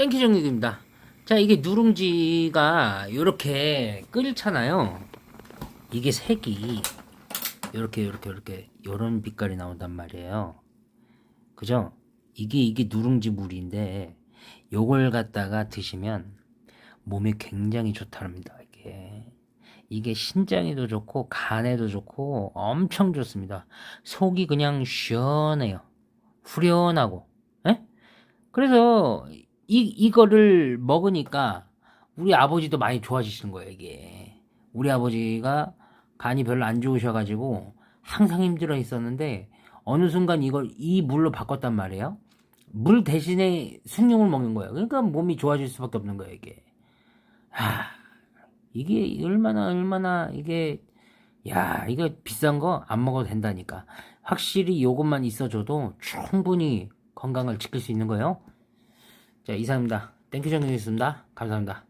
땡큐 정리입니다. 자, 이게 누룽지가 이렇게 끓잖아요. 이게 색이 이렇게 이렇게 이렇게 이런 빛깔이 나온단 말이에요. 그죠? 이게 이게 누룽지 물인데 요걸 갖다가 드시면 몸에 굉장히 좋답니다. 이게 이게 신장에도 좋고 간에도 좋고 엄청 좋습니다. 속이 그냥 시원해요. 후련하고. 예? 그래서 이 이거를 먹으니까 우리 아버지도 많이 좋아지시는 거예요, 이게. 우리 아버지가 간이 별로 안 좋으셔가지고 항상 힘들어 있었는데 어느 순간 이걸 이 물로 바꿨단 말이에요. 물 대신에 숭늉을 먹는 거예요. 그러니까 몸이 좋아질 수밖에 없는 거예요, 이게. 하, 이게 얼마나 얼마나 이게 야 이거 비싼 거 안 먹어도 된다니까. 확실히 요것만 있어줘도 충분히 건강을 지킬 수 있는 거예요. 자 이상입니다. 땡큐 정리했습니다. 감사합니다.